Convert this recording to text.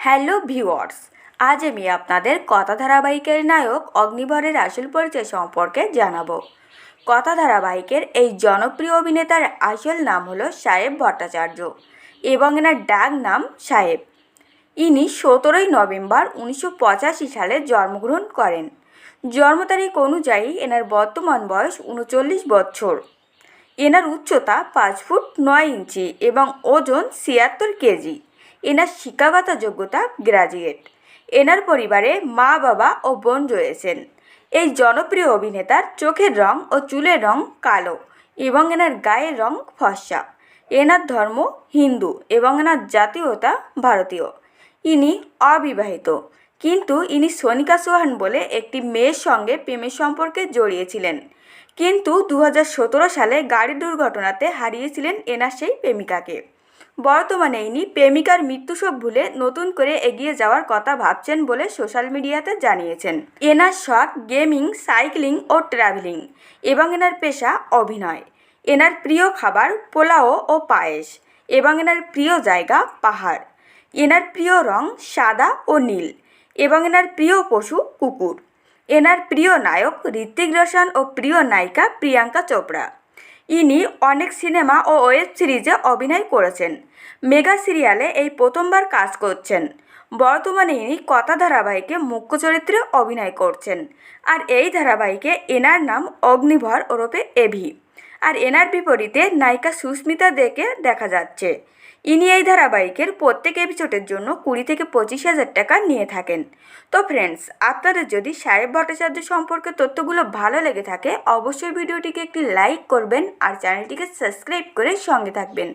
Hello viewers, আজ আমি আপনাদের কথা ধারাবাহিকের নায়ক অগ্নিভরের আসল পরিচয় সম্পর্কে জানাব। কথা ধারাবাহিকের এই জনপ্রিয় অভিনেতার আসল নাম হলো সাহেব ভট্টাচার্য এবং এনার ডাক নাম সাহেব ইনি সতেরোই নভেম্বর উনিশশো পঁচাশি সালে জন্মগ্রহণ করেন। জন্ম তারিখ অনুযায়ী এনার বর্তমান বয়স উনচল্লিশ বছর। এনার উচ্চতা পাঁচ ফুট নয় ইঞ্চি এবং ওজন ছিয়াত্তর কেজি। এনার শিক্ষাগত যোগ্যতা গ্রাজুয়েট এনার পরিবারে মা, বাবা ও বোন রয়েছেন। এই জনপ্রিয় অভিনেতার চোখের রং ও চুলের রং কালো এবং এনার গায়ের রং ফর্সা। এনার ধর্ম হিন্দু এবং এনার জাতীয়তা ভারতীয়। ইনি অবিবাহিত। কিন্তু ইনি সোনিকা সোহান বলে একটি মেয়ের সঙ্গে প্রেমের সম্পর্কে জড়িয়েছিলেন। কিন্তু দু হাজার সতেরো সালে গাড়ি দুর্ঘটনাতে হারিয়েছিলেন এনার সেই প্রেমিকাকে। বর্তমানে ইনি প্রেমিকার মৃত্যুশোক ভুলে নতুন করে এগিয়ে যাওয়ার কথা ভাবছেন বলে সোশ্যাল মিডিয়াতে জানিয়েছেন। এনার শখ গেমিং, সাইক্লিং ও ট্রাভেলিং এবং এনার পেশা অভিনয়। এনার প্রিয় খাবার পোলাও ও পায়েস এবং এনার প্রিয় জায়গা পাহাড়। এনার প্রিয় রং সাদা ও নীল এবং এনার প্রিয় পশু কুকুর। এনার প্রিয় নায়ক ঋত্বিক রোশন ও প্রিয় নায়িকা প্রিয়াঙ্কা চোপড়া। ইনি অনেক সিনেমা ও ওয়েব সিরিজে অভিনয় করেছেন। মেগা সিরিয়ালে এই প্রথমবার কাজ করছেন। বর্তমানে ইনি কথা ধারাবাহিকে মুখ্য চরিত্রে অভিনয় করছেন। আর এই ধারাবাহিকে এনার নাম অগ্নিভর ওরফে এভি আর এনার বিপরীতে নায়িকা সুস্মিতা দেকে দেখা যাচ্ছে। ইনি এই ধারাবাহিকের প্রত্যেক এপিসোডের জন্য কুড়ি থেকে পঁচিশ হাজার টাকা নিয়ে থাকেন। তো ফ্রেন্ডস আপনাদের যদি সাহেব ভট্টাচার্য সম্পর্কে তথ্যগুলো ভালো লেগে থাকে, অবশ্যই ভিডিওটিকে একটি লাইক করবেন আর চ্যানেলটিকে সাবস্ক্রাইব করে সঙ্গে থাকবেন।